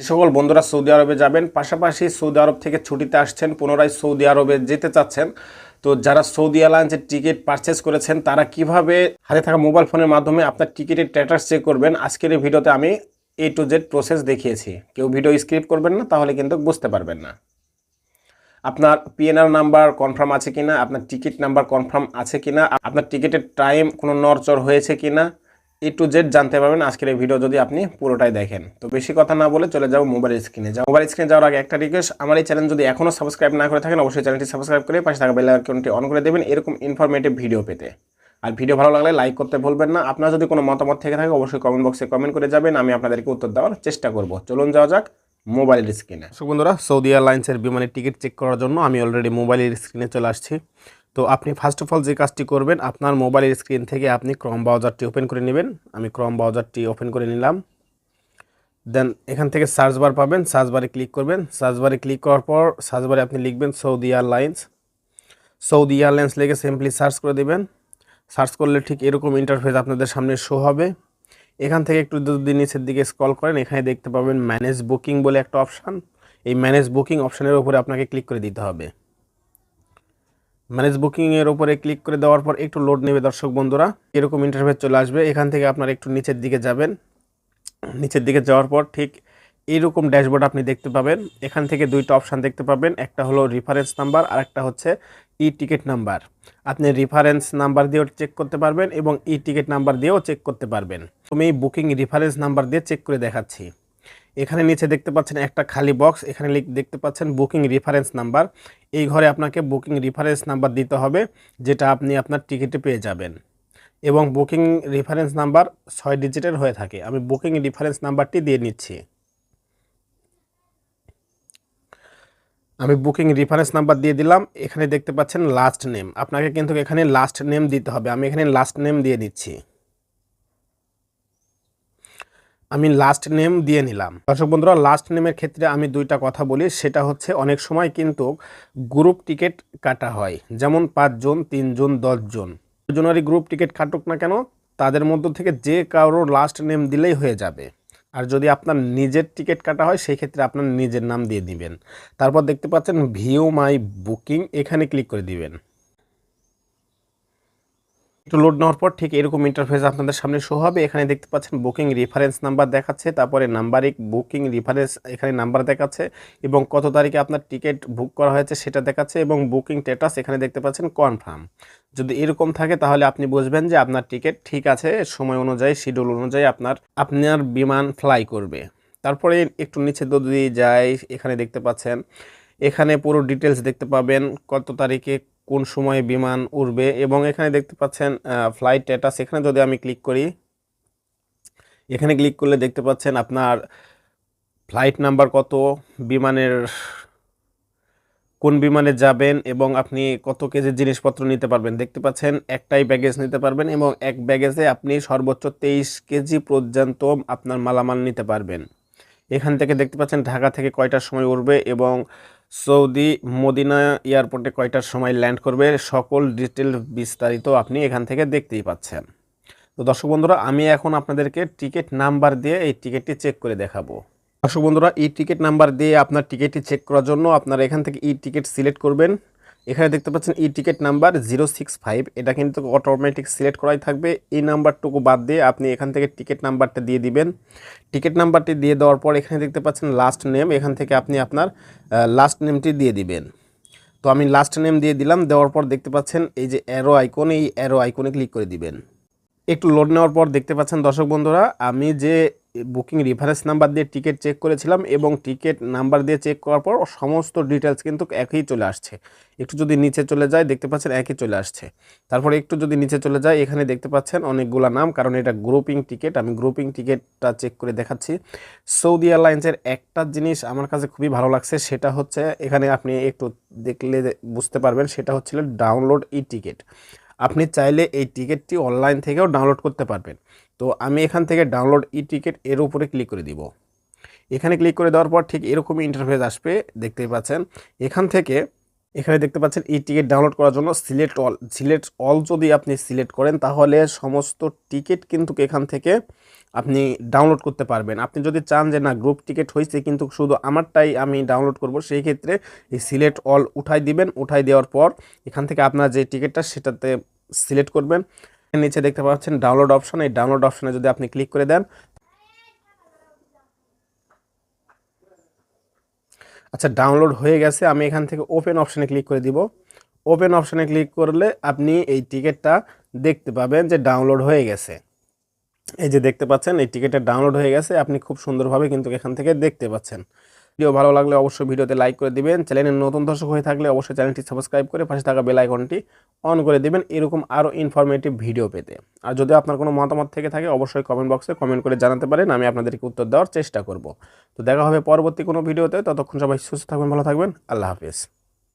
যে সকল বন্ধুরা সৌদি আরবে যাবেন, পাশাপাশি সৌদি আরব থেকে ছুটিতে আসছেন, পুনরায় সৌদি আরবে যেতে চাচ্ছেন, তো যারা সৌদি এয়ারলাইন্সের টিকিট পারচেস করেছেন, তারা কীভাবে হাতে থাকা মোবাইল ফোনের মাধ্যমে আপনার টিকিটের স্ট্যাটাস চেক করবেন, আজকের এই ভিডিওতে আমি এ টু জেড প্রসেস দেখিয়েছি। কেউ ভিডিও স্ক্রিপ্ট করবেন না, তাহলে কিন্তু বুঝতে পারবেন না। আপনার পিএনআর নাম্বার কনফার্ম আছে কিনা, আপনার টিকিট নাম্বার কনফার্ম আছে কিনা, আপনার টিকিটের টাইম কোনো নড়চড় হয়েছে কিনা এ টু জেড জানতে পারবেন। আজকের এই ভিডিও যদি আপনি পুরোটাই দেখেন। তো বেশি কথা না বলে চলে যাব মোবাইল স্ক্রিনে যাও মোবাইল স্ক্রিনে যাওয়ার আগে একটা রিকোয়েস্ট আমার এই চ্যানেল যদি এখনও সাবস্ক্রাইব না করে থাকেন, অবশ্যই চ্যানেলটি সাবস্ক্রাইব করে পাশে থাকা বেল আইকনটি অন করে দেবেন, এরকম ইনফরমেটিভ ভিডিও পেতে। আর ভিডিও ভালো লাগলে লাইক করতে ভুলবেন না। আপনার যদি কোনো মতামত থেকে থাকে, অবশ্যই কমেন্ট বক্সে কমেন্ট করে যাবেন। আমি আপনাদেরকে উত্তর দেওয়ার চেষ্টা করব। চলুন যাওয়া যাক মোবাইলের স্ক্রিনে বন্ধুরা, সৌদি এয়ারলাইন্সের বিমানের টিকিট চেক করার জন্য আমি অলরেডি মোবাইলের স্ক্রিনে চলে আসছি। তো আপনি ফার্স্ট অফ অল যে কাজটি করবেন, আপনার মোবাইলের স্ক্রিন থেকে আপনি ক্রম ব্রাউজারটি ওপেন করে নেবেন। আমি ক্রম ব্রাউজারটি ওপেন করে নিলাম। দেন এখান থেকে সার্চ বার পাবেন সার্চ বারে ক্লিক করবেন। সার্চ বারে ক্লিক করার পর সার্চ বারে আপনি লিখবেন সৌদি এয়ারলাইন্স সৌদি এয়ারলাইন্স লিখে সিম্পলি সার্চ করে দেবেন। সার্চ করলে ঠিক এরকম ইন্টারফেস আপনাদের সামনে শো হবে। এখান থেকে একটু যদি নিচের দিকে স্ক্রল করেন, এখানে দেখতে পাবেন ম্যানেজ বুকিং বলে একটা অপশান এই ম্যানেজ বুকিং অপশানের উপরে আপনাকে ক্লিক করে দিতে হবে। ম্যানেজ বুকিংয়ের উপরে ক্লিক করে দেওয়ার পর একটু লোড নেবে দর্শক বন্ধুরা। এরকম ইন্টারফেস চলে আসবে। এখান থেকে আপনারা একটু নিচের দিকে যাবেন। নিচের দিকে যাওয়ার পর ঠিক এইরকম ড্যাশবোর্ড আপনি দেখতে পাবেন। এখান থেকে দুইটা অপশান দেখতে পাবেন। একটা হলো রিফারেন্স নাম্বার আর একটা হচ্ছে ই টিকিট নাম্বার আপনি রিফারেন্স নাম্বার দিয়েও চেক করতে পারবেন এবং ই টিকিট নাম্বার দিয়েও চেক করতে পারবেন। আমি বুকিং রিফারেন্স নাম্বার দিয়ে চেক করে দেখাচ্ছি। এখানে নিচে দেখতে পাচ্ছেন একটা খালি বক্স এখানে দেখতে পাচ্ছেন বুকিং রেফারেন্স নাম্বার এই ঘরে আপনাকে বুকিং রেফারেন্স নাম্বার দিতে হবে, যেটা আপনি আপনার টিকিটে পেয়ে যাবেন। এবং বুকিং রেফারেন্স নাম্বার ছয় ডিজিটের হয়ে থাকে। আমি বুকিং রেফারেন্স নাম্বারটি দিয়ে নিচ্ছি। আমি বুকিং রেফারেন্স নাম্বার দিয়ে দিলাম। এখানে দেখতে পাচ্ছেন লাস্ট নেম আপনাকে কিন্তু এখানে লাস্ট নেম দিতে হবে। আমি এখানে লাস্ট নেম দিয়ে দিচ্ছি। আমি লাস্ট নেম দিয়ে নিলাম। দর্শক বন্ধুরা লাস্ট নেমের ক্ষেত্রে আমি দুইটা কথা বলি। সেটা হচ্ছে, অনেক সময় কিন্তু গ্রুপ টিকিট কাটা হয়। যেমন পাঁচজন, তিনজন, দশজন। জনেরই গ্রুপ টিকিট কাটুক না কেন, তাদের মধ্য থেকে যে কারোর লাস্ট নেম দিলেই হয়ে যাবে। আর যদি আপনার নিজের টিকিট কাটা হয় সেই ক্ষেত্রে আপনার নিজের নাম দিয়ে দিবেন। তারপর দেখতে পাচ্ছেন ভিউ মাই বুকিং এখানে ক্লিক করে দিবেন। একটু লোড নেওয়ার পর ঠিক এরকম ইন্টারফেস আপনাদের সামনে শো হবে। এখানে দেখতে পাচ্ছেন বুকিং রেফারেন্স নাম্বার দেখাচ্ছে, তারপরে নাম্বারিক বুকিং রেফারেন্স এখানে নাম্বার দেখাচ্ছে এবং কত তারিখে আপনার টিকিট বুক করা হয়েছে সেটা দেখাচ্ছে এবং বুকিং স্ট্যাটাস এখানে দেখতে পাচ্ছেন কনফার্ম যদি এরকম থাকে তাহলে আপনি বুঝবেন যে আপনার টিকিট ঠিক আছে, সময় অনুযায়ী শিডিউল অনুযায়ী আপনার আপনার বিমান ফ্লাই করবে। তারপরে একটু নিচে যদি যাই, এখানে দেখতে পাচ্ছেন, এখানে পুরো ডিটেলস দেখতে পাবেন কত তারিখে কোন সময়ে বিমান উড়বে এবং এখানে দেখতে পাচ্ছেন ফ্লাইট স্ট্যাটাস এখানে যদি আমি ক্লিক করি, এখানে ক্লিক করলে দেখতে পাচ্ছেন আপনার ফ্লাইট নাম্বার কত, বিমানের, কোন বিমানে যাবেন এবং আপনি কত কেজি জিনিসপত্র নিতে পারবেন। দেখতে পাচ্ছেন, একটাই ব্যাগেজ নিতে পারবেন এবং এক ব্যাগেজে আপনি সর্বোচ্চ তেইশ কেজি পর্যন্ত আপনার মালামাল নিতে পারবেন। এখান থেকে দেখতে পাচ্ছেন ঢাকা থেকে কয়টার সময় উঠবে এবং সৌদি মদিনা এয়ারপোর্টে কয়টার সময় ল্যান্ড করবে সকল ডিটেল বিস্তারিত আপনি এখান থেকে দেখতেই পাচ্ছেন। তো দর্শক বন্ধুরা, আমি এখন আপনাদেরকে টিকিট নাম্বার দিয়ে এই টিকিটটি চেক করে দেখাবো। দর্শক বন্ধুরা ই টিকিট নাম্বার দিয়ে আপনার টিকিটটি চেক করার জন্য আপনারা এখান থেকে ই টিকিট সিলেক্ট করবেন। এখানে দেখতে পাচ্ছেন e ticket number zero six five এটা কিন্তু অটোমেটিক সিলেক্ট করাই থাকবে। এই নাম্বারটুকু বাদ দিয়ে আপনি এখান থেকে টিকিট নাম্বারটা দিয়ে দিবেন। টিকিট নাম্বারটি দিয়ে দেওয়ার পর এখানে দেখতে পাচ্ছেন লাস্ট নেম এখান থেকে আপনি আপনার লাস্ট নেমটি দিয়ে দিবেন। তো আমি লাস্ট নেম দিয়ে দিলাম, দেওয়ার পর দেখতে পাচ্ছেন এই যে অ্যারো আইকন এই অ্যারো আইকনে ক্লিক করে দিবেন। একটু লোড নেওয়ার পর দেখতে পাচ্ছেন দর্শক বন্ধুরা, আমি যে বুকিং রেফারেন্স নাম্বার দিয়ে টিকিট চেক করেছিলাম এবং টিকিট নাম্বার দিয়ে চেক করার পর সমস্ত ডিটেলস কিন্তু একই চলে আসছে। একটু যদি নিচে চলে যায়, দেখতে পাচ্ছেন একই চলে আসছে। তারপরে একটু যদি নিচে চলে যায়, এখানে দেখতে পাচ্ছেন অনেকগুলা নাম, কারণ এটা গ্রুপিং টিকিট আমি গ্রুপিং টিকিটটা চেক করে দেখাচ্ছি। সৌদি এয়ারলাইন্সের একটা জিনিস আমার কাছে খুবই ভালো লাগছে, সেটা হচ্ছে এখানে আপনি একটু দেখলে বুঝতে পারবেন, সেটা হচ্ছিল ডাউনলোড ই টিকিট আপনি চাইলে এই টিকিটটি অনলাইন থেকেও ডাউনলোড করতে পারবেন। তো আমি এখান থেকে ডাউনলোড ই টিকিট এর উপরে ক্লিক করে দিব। এখানে ক্লিক করে দেওয়ার পর ঠিক এরকমই ইন্টারফেস আসবে, দেখতেই পাচ্ছেন। এখান থেকে, এখানে দেখতে পাচ্ছেন ই টিকিট ডাউনলোড করার জন্য সিলেক্ট অল সিলেক্ট অল যদি আপনি সিলেক্ট করেন তাহলে সমস্ত টিকিট কিন্তু এখান থেকে আপনি ডাউনলোড করতে পারবেন। আপনি যদি চান যে না গ্রুপ টিকিট হয়েছে কিন্তু শুধু আমারটাই আমি ডাউনলোড করব সেই ক্ষেত্রে এই সিলেক্ট অল উঠাই দিবেন। উঠাই দেওয়ার পর এখান থেকে আপনার যে টিকিটটা সেটাতে সিলেক্ট করবেন। নিচে দেখতে পাচ্ছেন ডাউনলোড অপশন এই ডাউনলোড অপশনে যদি আপনি ক্লিক করে দেন আচ্ছা ডাউনলোড হয়ে গেছে। আমি এখান থেকে ওপেন অপশানে ক্লিক করে দিব। ওপেন অপশানে ক্লিক করলে আপনি এই টিকিটটা দেখতে পাবেন যে ডাউনলোড হয়ে গেছে। এই যে দেখতে পাচ্ছেন, এই টিকিটটা ডাউনলোড হয়ে গেছে। আপনি খুব সুন্দরভাবে কিন্তু এখান থেকে দেখতে পাচ্ছেন। ভিডিও ভালো লাগলে অবশ্যই ভিডিওতে লাইক করে দিবেন। চ্যানেলের নতুন দর্শক হয়ে থাকলে অবশ্যই চ্যানেলটি সাবস্ক্রাইব করে পাশে থাকা বেল আইকনটি অন করে দিবেন। এরকম আরও ইনফরমেটিভ ভিডিও পেতে। আর যদি আপনার কোনো মতামত থেকে থাকে, অবশ্যই কমেন্ট বক্সে কমেন্ট করে জানাতে পারেন, আমি আপনাদেরকে উত্তর দেওয়ার চেষ্টা করব। তো দেখা হবে পরবর্তী কোনো ভিডিওতে ততক্ষণ সবাই সুস্থ থাকবেন, ভালো থাকবেন। আল্লাহ হাফিজ।